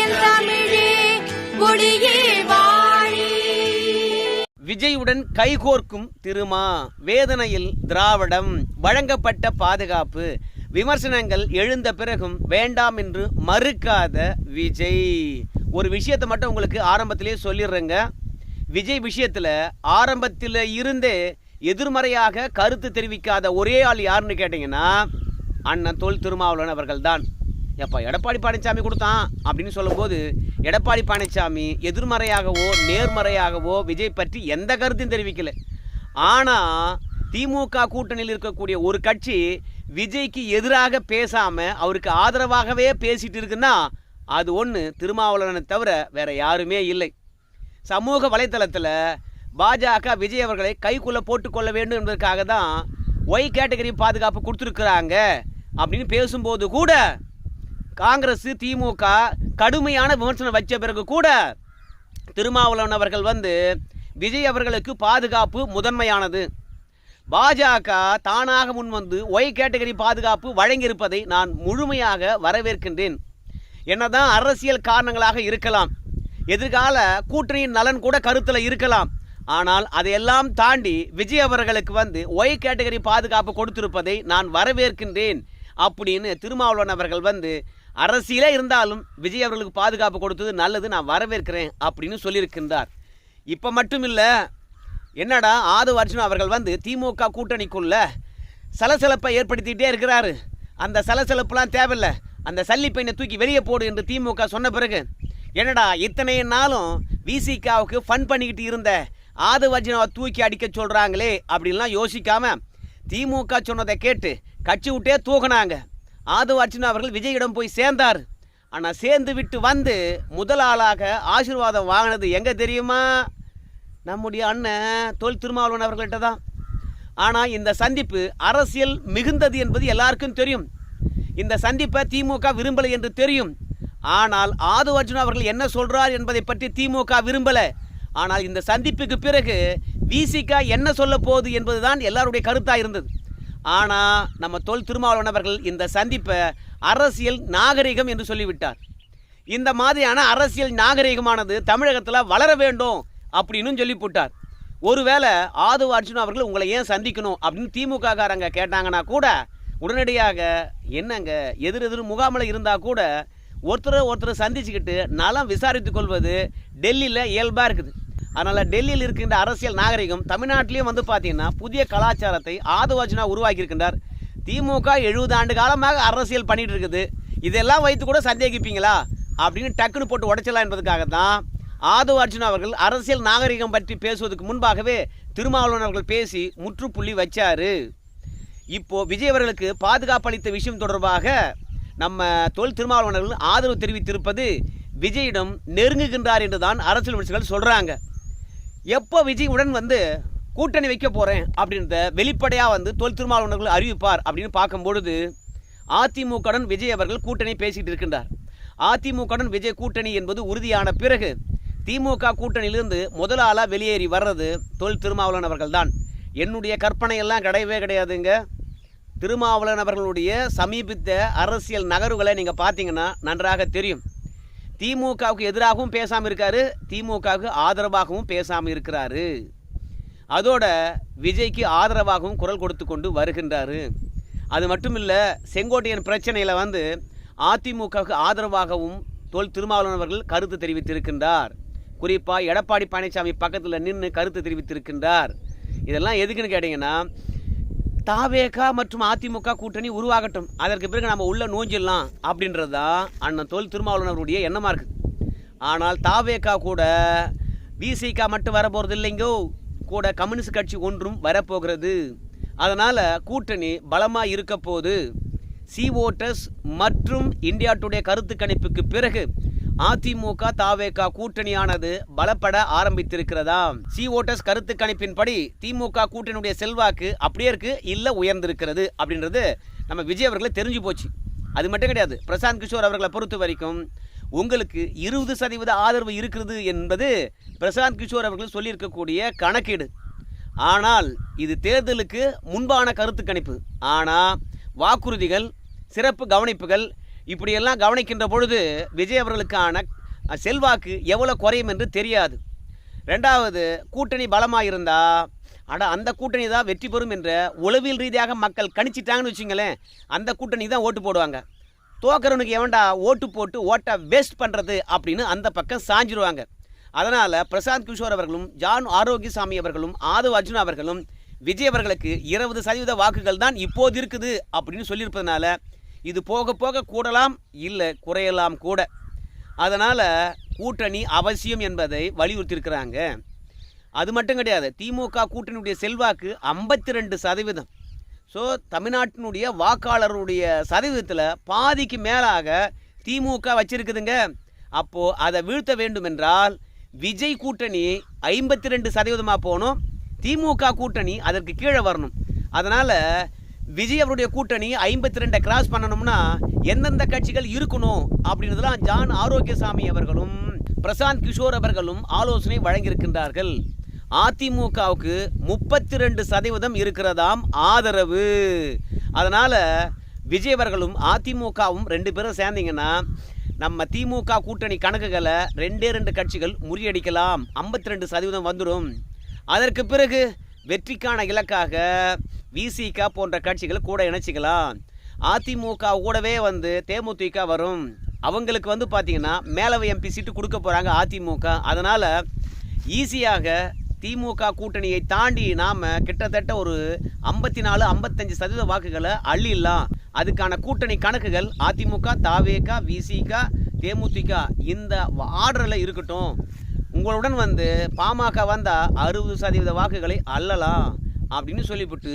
என் தமிழே வாழி. விஜயுடன் கைகோர்க்கும் திருமா வேதனையில் திராவிடம் வழங்கப்பட்ட பாதுகாப்பு. விமர்சனங்கள் எழுந்த பிறகும் வேண்டாம் என்று மறுக்காத விஜய். ஒரு விஷயத்தை மட்டும் உங்களுக்கு ஆரம்பத்திலே சொல்லிடுறேங்க. விஜய் விஷயத்தில் ஆரம்பத்தில் இருந்தே எதிர்மறையாக கருத்து தெரிவிக்காத ஒரே ஆள் யாருன்னு கேட்டிங்கன்னா அண்ணன் தொல் திருமாவளவன் அவர்கள் தான் எப்போ எடப்பாடி பழனிசாமி கொடுத்தான் அப்படின்னு சொல்லும்போது எடப்பாடி பழனிசாமி எதிர்மறையாகவோ நேர்மறையாகவோ விஜய் பற்றி எந்த கருத்தையும் தெரிவிக்கல. ஆனால் திமுக கூட்டணியில் இருக்கக்கூடிய ஒரு கட்சி விஜய்க்கு எதிராக பேசாமல் அவருக்கு ஆதரவாகவே பேசிட்டு இருக்குன்னா அது ஒன்று திருமாவளவனை தவிர வேற யாருமே இல்லை. சமூக வலைத்தளத்தில் பாஜக விஜய் அவர்களை கைக்குள்ளே போட்டுக்கொள்ள வேண்டும் என்பதற்காக தான் ஒய் கேட்டகரி பாதுகாப்பு கொடுத்துருக்குறாங்க அப்படின்னு பேசும்போது கூட காங்கிரஸ் திமுக கடுமையான விமர்சனம் வச்ச பிறகு கூட திருமாவளவன் அவர்கள் வந்து விஜய் அவர்களுக்கு பாதுகாப்பு முதன்மையானது. பாஜக தானாக முன்வந்து ஒய் கேட்டகரி பாதுகாப்பு வழங்கியிருப்பதை நான் முழுமையாக வரவேற்கின்றேன். என்னதான் அரசியல் காரணங்களாக இருக்கலாம் எதிர்கால கூட்டணியின் நலன் கூட கருத்தில் இருக்கலாம் ஆனால் அதையெல்லாம் தாண்டி விஜய் அவர்களுக்கு வந்து ஒய் கேட்டகரி பாதுகாப்பு கொடுத்திருப்பதை நான் வரவேற்கின்றேன் அப்படின்னு திருமாவளவன் அவர்கள் வந்து அரசியலே இருந்தாலும் விஜய் அவர்களுக்கு பாதுகாப்பு கொடுத்தது நல்லது நான் வரவேற்கிறேன் அப்படின்னு சொல்லியிருக்கின்றார். இப்போ மட்டும் இல்லை என்னடா ஆதவ அர்ஜுன் அவர்கள் வந்து திமுக கூட்டணிக்குள்ள சலசலப்பை ஏற்படுத்திக்கிட்டே இருக்கிறாரு. அந்த சலசலப்புலாம் தேவையில்லை. அந்த சல்லிப்பையனை தூக்கி வெளியே போடு என்று திமுக சொன்ன பிறகு என்னடா இத்தனை நாளும் விசிகாவுக்கு ஃபன் பண்ணிக்கிட்டு இருந்த ஆதவ அர்ஜுனாவை தூக்கி அடிக்க சொல்கிறாங்களே அப்படின்லாம் யோசிக்காமல் திமுக சொன்னதை கேட்டு கட்சி விட்டே தூக்குனாங்க. ஆதவ அர்ஜுனா அவர்கள் விஜயிடம் போய் சேர்ந்தார். ஆனால் சேர்ந்து விட்டு வந்து முதல் ஆளாக ஆசீர்வாதம் வாங்கினது எங்கே தெரியுமா? நம்முடைய அண்ணன் தொல் திருமாவளவன் அவர்கள்ட்ட தான். ஆனால் இந்த சந்திப்பு அரசியல் மிகுந்தது என்பது எல்லாருக்கும் தெரியும். இந்த சந்திப்பை திமுக விரும்பலை என்று தெரியும். ஆனால் ஆது அர்ஜுன் அவர்கள் என்ன சொல்கிறார் என்பதை பற்றி திமுக விரும்பலை. ஆனால் இந்த சந்திப்புக்கு பிறகு விசிகா என்ன சொல்ல போகுது என்பதுதான் எல்லாருடைய கருத்தாக இருந்தது. ஆனால் நம்ம தொல் திருமாவளவனவர்கள் இந்த சந்திப்பை அரசியல் நாகரிகம் என்று சொல்லிவிட்டார். இந்த மாதிரியான அரசியல் நாகரிகமானது தமிழகத்தில் வளர வேண்டும் அப்படின்னு சொல்லி போட்டார் ஒருவேளை ஆதவ அர்ஜுன் அவர்கள் உங்களை ஏன் சந்திக்கணும் அப்படின்னு திமுக காரங்க கேட்டாங்கன்னா கூட உடனடியாக என்னங்க எதிர் எதிர் முகாமில் இருந்தால் கூட ஒருத்தரை ஒருத்தரை சந்திச்சுக்கிட்டு நலம் விசாரித்து கொள்வது டெல்லியில் இயல்பாக இருக்குது. அதனால் டெல்லியில் இருக்கின்ற அரசியல் நாகரிகம் தமிழ்நாட்டிலையும் வந்து பார்த்தீங்கன்னா புதிய கலாச்சாரத்தை ஆதவ உருவாக்கியிருக்கின்றார். திமுக எழுபது ஆண்டு காலமாக அரசியல் பண்ணிட்டு இருக்குது. இதெல்லாம் வைத்து கூட சந்தேகிப்பீங்களா? அப்படின்னு டக்குன்னு போட்டு உடைச்சலாம் என்பதுக்காக தான் ஆதவ அர்ஜுன் அவர்கள் அரசியல் நாகரிகம் பற்றி பேசுவதற்கு முன்பாகவே திருமாவளவன் அவர்கள் பேசி முற்றுப்புள்ளி வச்சாரு. இப்போ விஜய் அவர்களுக்கு பாதுகாப்பு அளித்த விஷயம் தொடர்பாக நம்ம தொல் திருமாவளவன் அவர்கள் ஆதரவு தெரிவித்திருப்பது விஜயிடம் நெருங்குகின்றார் என்று தான் அரசியல் விமர்சகர்கள் சொல்கிறாங்க எப்போ விஜய் உடன் வந்து கூட்டணி வைக்க போகிறேன் அப்படின்றத வெளிப்படையாக வந்து தொல் திருமாவளவர்கள் அறிவிப்பார் அப்படின்னு பார்க்கும்பொழுது அதிமுகவுடன் விஜய் அவர்கள் கூட்டணி பேசிகிட்டு இருக்கின்றார். அதிமுகவுடன் விஜய் கூட்டணி என்பது உறுதியான பிறகு திமுக கூட்டணியிலிருந்து முதலாளாக வெளியேறி வர்றது தொல் திருமாவளவன் அவர்கள் தான் என்னுடைய கற்பனை எல்லாம் கிடையவே கிடையாதுங்க. திருமாவளவன் அவர்களுடைய சமீபித்த அரசியல் நகர்வுகளை நீங்கள் பார்த்தீங்கன்னா நன்றாக தெரியும். திமுகவுக்கு எதிராகவும் பேசாமல் இருக்காரு திமுகவுக்கு ஆதரவாகவும் பேசாமல் இருக்கிறாரு. அதோட விஜய்க்கு ஆதரவாகவும் குரல் கொடுத்து கொண்டு வருகின்றாரு. அது மட்டும் இல்லை செங்கோட்டையன் பிரச்சனையில் வந்து அதிமுகவுக்கு ஆதரவாகவும் தோல் திருமாவளவன் அவர்கள் கருத்து தெரிவித்திருக்கின்றார். குறிப்பாக எடப்பாடி பழனிசாமி பக்கத்தில் நின்று கருத்து தெரிவித்திருக்கின்றார். இதெல்லாம் எதுக்குன்னு கேட்டிங்கன்னா தாவேகா மற்றும் அதிமுக கூட்டணி உருவாகட்டும். அதற்கு பிறகு நம்ம உள்ள நோஞ்சிடலாம் அப்படின்றது தான் அண்ணன் தொல் திருமாவளவன் எண்ணமாக இருக்குது ஆனால் தாவேகா கூட விசிகா மட்டும் வர இல்லைங்கோ. கூட கம்யூனிஸ்ட் கட்சி ஒன்றும் வரப்போகிறது. அதனால் கூட்டணி பலமாக இருக்க போது சி ஓட்டர்ஸ் மற்றும் இந்தியா டுடே கருத்து கணிப்புக்கு பிறகு அதிமுக தாவேக கூட்டணியானது பலப்பட ஆரம்பித்திருக்கிறதா? சி ஓட்டர்ஸ் கருத்து கணிப்பின்படி திமுக கூட்டணியுடைய செல்வாக்கு அப்படியே இருக்கு இல்ல உயர்ந்திருக்கிறது அப்படின்றது நம்ம விஜய் அவர்களை தெரிஞ்சு போச்சு. அது மட்டும் கிடையாது. பிரசாந்த் கிஷோர் அவர்களை பொறுத்த வரைக்கும் உங்களுக்கு இருபது சதவீத ஆதரவு இருக்கிறது என்பது பிரசாந்த் கிஷோர் அவர்கள் சொல்லியிருக்கக்கூடிய கணக்கீடு. ஆனால் இது தேர்தலுக்கு முன்பான கருத்து கணிப்பு ஆனால் வாக்குறுதிகள் சிறப்பு கவனிப்புகள் இப்படியெல்லாம் கவனிக்கின்ற பொழுது விஜய் அவர்களுக்கான செல்வாக்கு எவ்வளோ குறையும் என்று தெரியாது. ரெண்டாவது கூட்டணி பலமாக இருந்தால் அட அந்த கூட்டணி தான் வெற்றி பெறும் என்ற உளவியல் ரீதியாக மக்கள் கணிச்சிட்டாங்கன்னு வச்சுங்களேன் அந்த கூட்டணி தான் ஓட்டு போடுவாங்க. தோக்கிறவனுக்கு எவன்டா ஓட்டு போட்டு ஓட்டை வேஸ்ட் பண்ணுறது அப்படின்னு அந்த பக்கம் சாஞ்சிருவாங்க. அதனால் பிரசாந்த் கிஷோர் அவர்களும் ஜான் ஆரோக்கியசாமி அவர்களும் ஆதவ் அர்ஜுன் அவர்களும் விஜய் அவர்களுக்கு இருபது சதவீத வாக்குகள் தான் இப்போது இருக்குது அப்படின்னு சொல்லியிருப்பதனால இது போக போக கூடலாம் இல்லை குறையலாம் கூட. அதனால் கூட்டணி அவசியம் என்பதை வலியுறுத்தியிருக்கிறாங்க. அது மட்டும் கிடையாது திமுக கூட்டணியுடைய செல்வாக்கு ஐம்பத்தி ரெண்டு சதவீதம். ஸோ தமிழ்நாட்டினுடைய வாக்காளருடைய சதவீதத்தில் பாதிக்கு மேலாக திமுக வச்சிருக்குதுங்க. அப்போது அதை வீழ்த்த வேண்டுமென்றால் விஜய் கூட்டணி ஐம்பத்தி ரெண்டு சதவீதமாக போகணும். திமுக கூட்டணி அதற்கு கீழே வரணும். அதனால் விஜய் அவருடைய கூட்டணி ஐம்பத்தி ரெண்டை கிராஸ் பண்ணணும்னா எந்தெந்த கட்சிகள் இருக்கணும் அப்படின்றதுலாம் ஜான் ஆரோக்கியசாமி அவர்களும் பிரசாந்த் கிஷோர் அவர்களும் ஆலோசனை வழங்கியிருக்கின்றார்கள். அதிமுகவுக்கு முப்பத்தி ரெண்டு சதவீதம் இருக்கிறதாம் ஆதரவு. அதனால் விஜய் அவர்களும் அதிமுகவும் ரெண்டு பேரும் சேர்ந்தீங்கன்னா நம்ம திமுக கூட்டணி கணக்குகளை ரெண்டே ரெண்டு கட்சிகள் முறியடிக்கலாம். ஐம்பத்தி ரெண்டு சதவீதம் வந்துடும். அதற்கு பிறகு வெற்றிக்கான இலக்காக விசிக போன்ற கட்சிகளை கூட இணைச்சிக்கலாம். அதிமுக கூடவே வந்து தேமுதிக வரும். அவங்களுக்கு வந்து பார்த்தீங்கன்னா மேலவை எம்பி சீட்டு கொடுக்க போகிறாங்க அதிமுக. அதனால் ஈஸியாக திமுக கூட்டணியை தாண்டி நாம் கிட்டத்தட்ட ஒரு ஐம்பத்தி நாலு ஐம்பத்தஞ்சு சதவீத வாக்குகளை அள்ளிடலாம். அதுக்கான கூட்டணி கணக்குகள் அதிமுக தாவேகா விசிகா தேமுதிக இந்த ஆர்டரில் இருக்கட்டும். உங்களுடன் வந்து பாமக வந்தால் அறுபது சதவீத வாக்குகளை அள்ளலாம். அப்படின்னு சொல்லிவிட்டு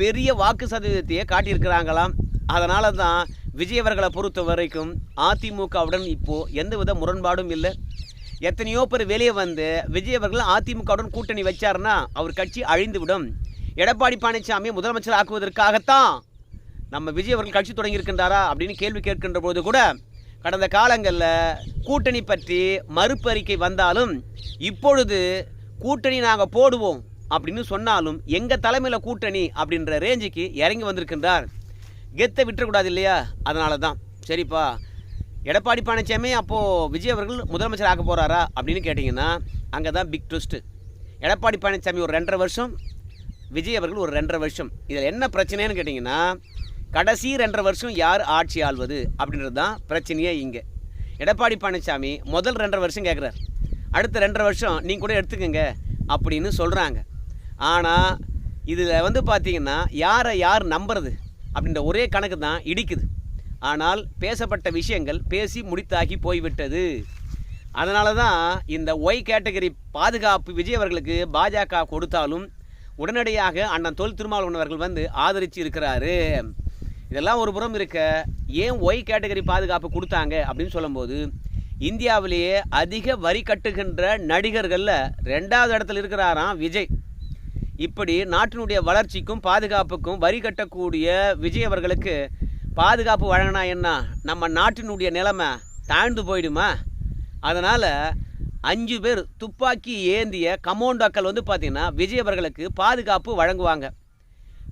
பெரிய வாக்கு சதவீதத்தையே காட்டியிருக்கிறாங்களாம். அதனால தான் விஜயவர்களை பொறுத்த வரைக்கும் அதிமுகவுடன் இப்போது எந்தவித முரண்பாடும் இல்லை. எத்தனையோ பேர் வெளியே வந்து விஜயவர்கள் அதிமுகவுடன் கூட்டணி வச்சாருன்னா அவர் கட்சி அழிந்து விடும் எடப்பாடி பழனிசாமியை முதலமைச்சர் ஆக்குவதற்காகத்தான் நம்ம விஜய் அவர்கள் கட்சி தொடங்கியிருக்கின்றாரா அப்படின்னு கேள்வி கேட்கின்ற போது கூட கடந்த காலங்களில் கூட்டணி பற்றி மறுப்பு அறிக்கை வந்தாலும் இப்பொழுது கூட்டணி நாங்கள் போடுவோம். அப்படின்னு சொன்னாலும் எங்கள் தலைமையில் கூட்டணி அப்படின்ற ரேஞ்சுக்கு இறங்கி வந்திருக்கின்றார். கெத்தை விட்டுறக்கூடாது இல்லையா? அதனால தான் சரிப்பா. எடப்பாடி பழனிசாமி அப்போது விஜய் அவர்கள் முதலமைச்சர் ஆக்க போகிறாரா அப்படின்னு கேட்டிங்கன்னா அங்கே தான் பிக் ட்விஸ்ட்டு எடப்பாடி பழனிசாமி ஒரு ரெண்டரை வருஷம் விஜய் அவர்கள் ஒரு ரெண்டரை வருஷம். இதில் என்ன பிரச்சனைன்னு கேட்டிங்கன்னா கடைசி ரெண்டரை வருஷம் யார் ஆட்சி ஆள்வது அப்படின்றது தான் பிரச்சனையே இங்கே. எடப்பாடி பழனிசாமி முதல் ரெண்டரை வருஷம் கேட்குறாரு அடுத்த ரெண்டரை வருஷம் நீங்கள் கூட எடுத்துக்கங்க அப்படின்னு சொல்கிறாங்க ஆனால் இதில் வந்து பார்த்தீங்கன்னா யாரை யார் நம்புறது அப்படின்ற ஒரே கணக்கு தான் இடிக்குது. ஆனால் பேசப்பட்ட விஷயங்கள் பேசி முடித்தாகி போய்விட்டது. அதனால தான் இந்த ஒய் கேட்டகரி பாதுகாப்பு விஜய் அவர்களுக்கு பாஜக கொடுத்தாலும் உடனடியாக அண்ணன் தொல் திருமாவளவன் அவர்கள் வந்து ஆதரித்து இருக்கிறாரு. இதெல்லாம் ஒரு புறம் இருக்க ஏன் ஒய் கேட்டகரி பாதுகாப்பு கொடுத்தாங்க அப்படின்னு சொல்லும்போது இந்தியாவிலேயே அதிக வரி கட்டுகின்ற நடிகர்களில் ரெண்டாவது இடத்துல இருக்கிறாராம் விஜய். இப்படி நாட்டினுடைய வளர்ச்சிக்கும் பாதுகாப்புக்கும் வரி கட்டக்கூடிய விஜய் அவர்களுக்கு பாதுகாப்பு வழங்கினா என்ன? நம்ம நாட்டினுடைய நிலைமை தாழ்ந்து போயிடுமா? அதனால் அஞ்சு பேர் துப்பாக்கி ஏந்திய கமோண்டோக்கள் வந்து பார்த்திங்கன்னா விஜய் அவர்களுக்கு பாதுகாப்பு வழங்குவாங்க.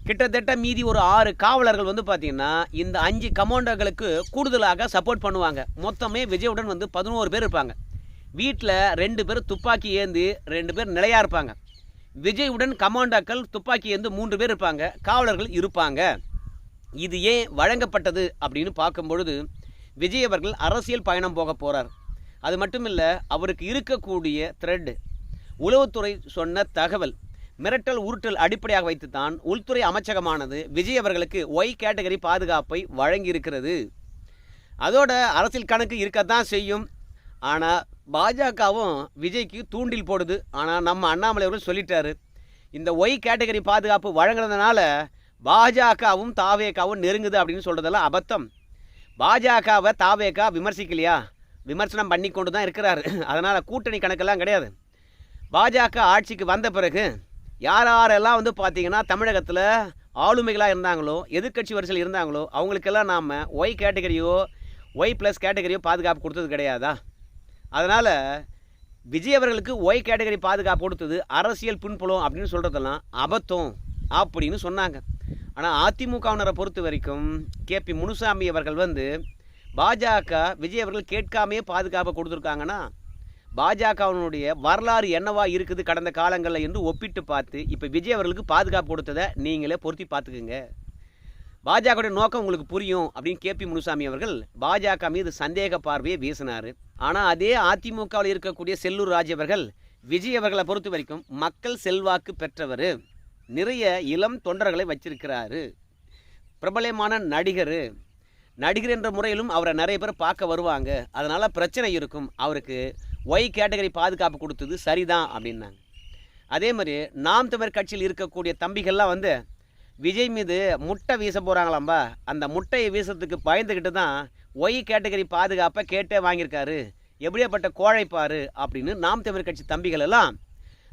கிட்டத்தட்ட மீதி ஒரு ஆறு காவலர்கள் வந்து பார்த்திங்கன்னா இந்த அஞ்சு கமாண்டோக்களுக்கு கூடுதலாக சப்போர்ட் பண்ணுவாங்க. மொத்தமே விஜயுடன் வந்து பதினோரு பேர் இருப்பாங்க. வீட்டில் ரெண்டு பேர் துப்பாக்கி ஏந்தி ரெண்டு பேர் நிலையாக இருப்பாங்க. விஜயுடன் கமாண்டாக்கள் துப்பாக்கி ஏந்து மூன்று பேர் இருப்பாங்க காவலர்கள் இருப்பாங்க. இது ஏன் வழங்கப்பட்டது அப்படின்னு பார்க்கும் பொழுது விஜய் அவர்கள் அரசியல் பயணம் போக போகிறார் அது மட்டும் இல்லை அவருக்கு இருக்கக்கூடிய த்ரெட் உளவுத்துறை சொன்ன தகவல் மிரட்டல் உருட்டல் அடிப்படையாக வைத்துத்தான் உள்துறை அமைச்சகமானது விஜய் அவர்களுக்கு ஒய் கேட்டகரி பாதுகாப்பை வழங்கியிருக்கிறது. அதோட அரசியல் கணக்கு இருக்கத்தான் செய்யும். ஆனால் பாஜகவும் விஜய்க்கு தூண்டில் போடுது. ஆனால் நம்ம அண்ணாமலை அவர்கள் சொல்லிட்டாரு. இந்த ஒய் கேட்டகரி பாதுகாப்பு வழங்குறதுனால பாஜகவும் தாவேக்காவும் நெருங்குது அப்படின்னு சொல்கிறதெல்லாம் அபத்தம். பாஜகவை தாவேக்கா விமர்சிக்கலையா? விமர்சனம் பண்ணி கொண்டு தான் இருக்கிறாரு. அதனால் கூட்டணி கணக்கெல்லாம் கிடையாது. பாஜக ஆட்சிக்கு வந்த பிறகு யார் யாரெல்லாம் வந்து பார்த்திங்கன்னா தமிழகத்தில் ஆளுமைகளாக இருந்தாங்களோ எதிர்க்கட்சி வரிசையில் இருந்தாங்களோ அவங்களுக்கெல்லாம் நாம் ஒய் கேட்டகரியோ ஒய் ப்ளஸ் கேட்டகரியோ பாதுகாப்பு கொடுத்தது கிடையாதா? அதனால் விஜய் அவர்களுக்கு ஒய் கேட்டகரி பாதுகாப்பு கொடுத்தது அரசியல் பின்புலம் அப்படின்னு சொல்கிறதெல்லாம் அபத்தம் அப்படின்னு சொன்னாங்க. ஆனால் அதிமுகவினரை பொறுத்த வரைக்கும் கே பி முனுசாமி அவர்கள் வந்து பாஜக விஜய் அவர்கள் கேட்காமே பாதுகாப்பை கொடுத்துருக்காங்கன்னா பாஜகவினுடைய வரலாறு என்னவா இருக்குது கடந்த காலங்களில் என்று ஒப்பிட்டு பார்த்து இப்போ விஜய் அவர்களுக்கு பாதுகாப்பு கொடுத்ததை நீங்களே பொருத்தி பார்த்துக்குங்க. பாஜகவுடைய நோக்கம் உங்களுக்கு புரியும் அப்படின்னு கேபி முனுசாமி அவர்கள் பாஜக மீது சந்தேக பார்வையை வீசினார். ஆனால் அதே அதிமுகவில் இருக்கக்கூடிய செல்லூர் ராஜ் அவர்கள் விஜய் அவர்களை பொறுத்த வரைக்கும் மக்கள் செல்வாக்கு பெற்றவர். நிறைய இளம் தொண்டர்களை வச்சிருக்கிறாரு. பிரபலமான நடிகர். நடிகர் என்ற முறையிலும் அவரை நிறைய பேர் பார்க்க வருவாங்க. அதனால் பிரச்சனை இருக்கும். அவருக்கு ஒய் கேட்டகரி பாதுகாப்பு கொடுத்தது சரிதான் அப்படின்னாங்க. அதே மாதிரி நாம் தமிழர் கட்சியில் இருக்கக்கூடிய தம்பிகள்லாம் வந்து விஜய் மீது முட்டை வீச போகிறாங்களாம்பா அந்த முட்டையை வீசத்துக்கு பயந்துக்கிட்டு தான் ஒய் கேட்டகரி பாதுகாப்பை கேட்டே வாங்கியிருக்காரு. எப்படியாப்பட்ட கோழைப்பாரு அப்படின்னு நாம் தமிழ் கட்சி தம்பிகள் எல்லாம்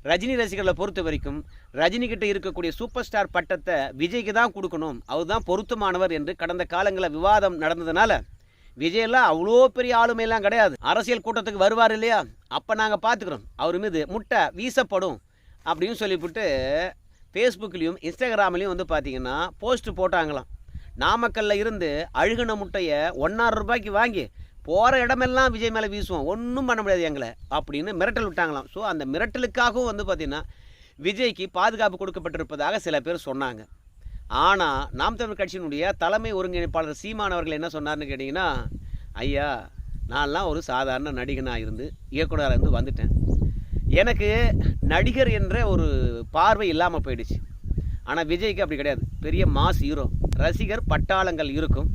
ரஜினி ரசிகர்களை பொறுத்த வரைக்கும் ரஜினிகிட்ட இருக்கக்கூடிய சூப்பர் ஸ்டார் பட்டத்தை விஜய்க்கு தான் கொடுக்கணும். அவர் தான் பொருத்தமானவர் என்று கடந்த காலங்களில் விவாதம் நடந்ததுனால விஜயெல்லாம் அவ்வளோ பெரிய ஆளுமையெல்லாம் கிடையாது. அரசியல் கூட்டத்துக்கு வருவார் இல்லையா? அப்போ நாங்கள் பார்த்துக்குறோம். அவர் மீது முட்டை வீசப்படும் அப்படின்னு சொல்லிவிட்டு ஃபேஸ்புக்லேயும் இன்ஸ்டாகிராம்லேயும் வந்து பார்த்தீங்கன்னா போஸ்ட் போட்டாங்களாம். நாமக்கல்ல இருந்து அழுகுன முட்டையை ஒன்னாறு ரூபாய்க்கு வாங்கி போகிற இடமெல்லாம் விஜய் மேலே வீசுவோம் ஒன்றும் பண்ண முடியாது எங்களை அப்படின்னு மிரட்டல் விட்டாங்களாம். ஸோ அந்த மிரட்டலுக்காகவும் வந்து பார்த்திங்கன்னா விஜய்க்கு பாதுகாப்பு கொடுக்கப்பட்டிருப்பதாக சில பேர் சொன்னாங்க. ஆனால் நாம் தமிழ் கட்சியினுடைய தலைமை ஒருங்கிணைப்பாளர் சீமான் அவர்கள் என்ன சொன்னார்னு கேட்டிங்கன்னா ஐயா நான்லாம் ஒரு சாதாரண நடிகனாக இருந்து இயக்குனராக இருந்து வந்துட்டேன். எனக்கு நடிகர் என்ற ஒரு பார்வை இல்லாமல் போயிடுச்சு. ஆனால் விஜய்க்கு அப்படி கிடையாது. பெரிய மாஸ் ஹீரோ ரசிகர் பட்டாளங்கள் இருக்கும்.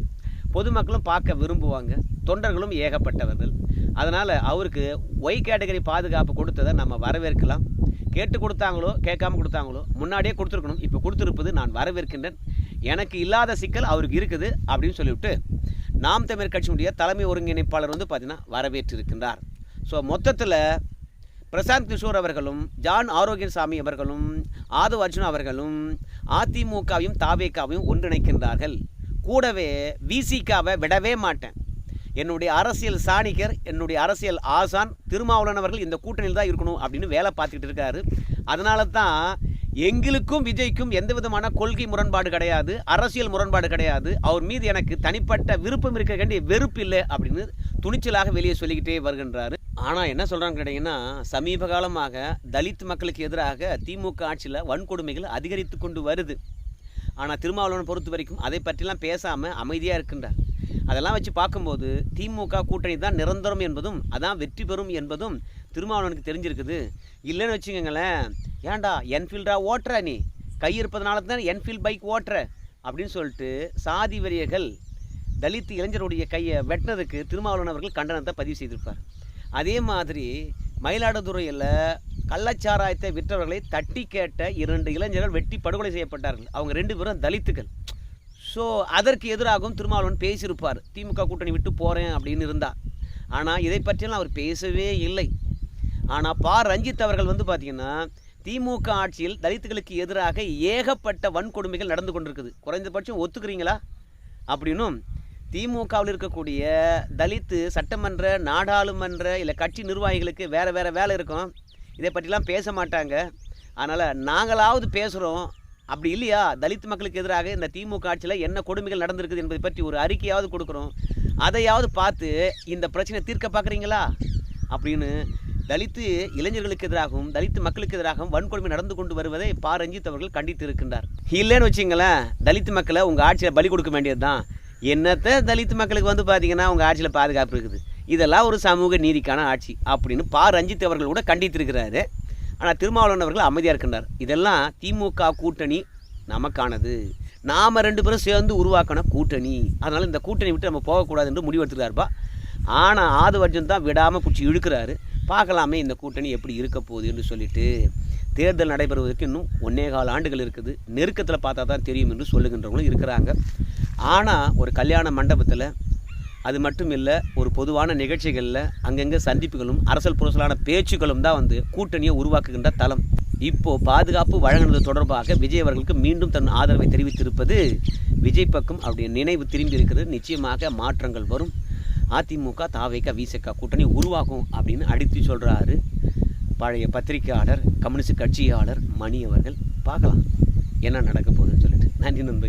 பொதுமக்களும் பார்க்க விரும்புவாங்க. தொண்டர்களும் ஏகப்பட்டவர்கள். அதனால் அவருக்கு ஒய் கேட்டகரி பாதுகாப்பு கொடுத்ததை நம்ம வரவேற்கலாம். கேட்டு கொடுத்தாங்களோ கேட்காம கொடுத்தாங்களோ முன்னாடியே கொடுத்துருக்கணும். இப்போ கொடுத்துருப்பது நான் வரவேற்கின்றேன். எனக்கு இல்லாத சிக்கல் அவருக்கு இருக்குது அப்படின்னு சொல்லிவிட்டு நாம் தமிழ் கட்சியினுடைய தலைமை ஒருங்கிணைப்பாளர் வந்து பார்த்திங்கன்னா வரவேற்றிருக்கின்றார். ஸோ மொத்தத்தில் பிரசாந்த் கிஷோர் அவர்களும் ஜான் ஆரோக்கியசாமி அவர்களும் ஆதவ் அர்ஜுன் அவர்களும் அதிமுகவையும் தாவேக்காவையும் ஒன்றிணைக்கின்றார்கள். கூடவே விசிகாவை விடவே மாட்டேன். என்னுடைய அரசியல் சாணிக்கர் என்னுடைய அரசியல் ஆசான் திருமாவளவன் அவர்கள் இந்த கூட்டணியில் தான் இருக்கணும் அப்படின்னு வேலை பார்த்துக்கிட்டு இருக்காரு. அதனால தான் எங்களுக்கும் விஜய்க்கும் எந்த விதமான கொள்கை முரண்பாடு கிடையாது அரசியல் முரண்பாடு கிடையாது. அவர் மீது எனக்கு தனிப்பட்ட விருப்பம் இருக்க வேண்டிய வெறுப்பு இல்லை அப்படின்னு துணிச்சலாக வெளியே சொல்லிக்கிட்டே வருகின்றார். ஆனால் என்ன சொல்கிறாங்க கேட்டிங்கன்னா சமீப காலமாக தலித் மக்களுக்கு எதிராக திமுக ஆட்சியில் வன்கொடுமைகள் அதிகரித்து கொண்டு வருது. ஆனால் திருமாவளவன் பொறுத்த வரைக்கும் அதை பற்றிலாம் பேசாமல் அமைதியாக இருக்கின்றார். அதெல்லாம் வச்சு பார்க்கும்போது திமுக கூட்டணி தான் நிரந்தரம் என்பதும் அதான் வெற்றி பெறும் என்பதும் திருமாவளவனுக்கு தெரிஞ்சிருக்குது. இல்லைன்னு வச்சுக்கோங்களேன் ஏன்டா என்ஃபீல்டா ஓட்டுற நீ? கை இருப்பதனால தான் என்ஃபீல்ட் பைக் ஓட்டுற அப்படின்னு சொல்லிட்டு சாதி வெறியர்கள் தலித் இளைஞருடைய கையை வெட்டினதுக்கு திருமாவளவன் அவர்கள் கண்டனத்தை பதிவு செய்திருப்பார். அதே மாதிரி மயிலாடுதுறையில் கள்ளச்சாராயத்தை விற்றவர்களை தட்டி கேட்ட இரண்டு இளைஞர்கள் வெட்டி படுகொலை செய்யப்பட்டார்கள். அவங்க ரெண்டு பேரும் தலித்துகள். ஸோ அதற்கு எதிராகவும் திருமாவளவன் பேசியிருப்பார். திமுக கூட்டணி விட்டு போகிறேன் அப்படின்னு இருந்தா. ஆனால் இதை பற்றியெல்லாம் அவர் பேசவே இல்லை. ஆனால் பா. ரஞ்சித் அவர்கள் வந்து பார்த்தீங்கன்னா திமுக ஆட்சியில் தலித்துகளுக்கு எதிராக ஏகப்பட்ட வன்கொடுமைகள் நடந்து கொண்டிருக்குது. குறைந்தபட்சம் ஒத்துக்கிறீங்களா? அப்படின்னும் திமுகவில் இருக்கக்கூடிய தலித்து சட்டமன்ற நாடாளுமன்ற இல்லை கட்சி நிர்வாகிகளுக்கு வேறு வேறு வேலை இருக்கும். இதை பற்றிலாம் பேச மாட்டாங்க. அதனால் நாங்களாவது பேசுகிறோம் அப்படி இல்லையா? தலித் மக்களுக்கு எதிராக இந்த திமுக ஆட்சியில் என்ன கொடுமைகள் நடந்திருக்குது என்பதை பற்றி ஒரு அறிக்கையாவது கொடுக்குறோம். அதையாவது பார்த்து இந்த பிரச்சனை தீர்க்க பார்க்குறீங்களா? அப்படின்னு தலித்து இளைஞர்களுக்கு எதிராகவும் தலித்து மக்களுக்கு எதிராகவும் வன்கொடுமை நடந்து கொண்டு வருவதை பா. ரஞ்சித் அவர்கள் கண்டித்து இருக்கின்றார் இல்லைன்னு வச்சிங்களேன் தலித்து மக்களை உங்கள் ஆட்சியில் பலி கொடுக்க வேண்டியது தான் என்னத்தை தலித்து மக்களுக்கு வந்து பார்த்தீங்கன்னா உங்கள் ஆட்சியில் பாதுகாப்பு இருக்குது. இதெல்லாம் ஒரு சமூக நீதிக்கான ஆட்சி அப்படின்னு பா. ரஞ்சித் அவர்கள் கூட கண்டித்திருக்கிறாரு. ஆனால் திருமாவளவன் அவர்கள் அமைதியாக இருக்கின்றார். இதெல்லாம் திமுக கூட்டணி நமக்கானது. நாம் ரெண்டு பேரும் சேர்ந்து உருவாக்கின கூட்டணி. அதனால் இந்த கூட்டணி விட்டு நம்ம போகக்கூடாது என்று முடிவெடுத்துக்கிறாருப்பா ஆனால் ஆதவர்ஜன் தான் விடாமல் பிடிச்சி இழுக்கிறாரு. பார்க்கலாமே இந்த கூட்டணி எப்படி இருக்க போகுது என்று சொல்லிட்டு தேர்தல் நடைபெறுவதற்கு இன்னும் ஒன்னே கால் ஆண்டுகள் இருக்குது. நெருக்கத்தில் பார்த்தா தான் தெரியும் என்று சொல்லுகின்றவங்களும் இருக்கிறாங்க. ஆனால் ஒரு கல்யாண மண்டபத்தில் அது மட்டும் இல்லை ஒரு பொதுவான நிகழ்ச்சிகளில் அங்கங்கே சந்திப்புகளும் அரசல் புரசலான பேச்சுக்களும் தான் வந்து கூட்டணியை உருவாக்குகின்ற தளம். இப்போது பாதுகாப்பு வழங்கினது தொடர்பாக விஜய் அவர்களுக்கு மீண்டும் தன் ஆதரவை தெரிவித்திருப்பது விஜய் பக்கம் அவருடைய நினைவு திரும்பி இருக்கிறது. நிச்சயமாக மாற்றங்கள் வரும். அதிமுக தாவேக விசக கூட்டணி உருவாகும் அப்படின்னு அடித்து சொல்கிறாரு பழைய பத்திரிகையாளர் கம்யூனிஸ்ட் கட்சியாளர் மணி அவர்கள். பார்க்கலாம். என்ன நடக்க போகுதுன்னு சொல்லிட்டு. நன்றி நண்பர்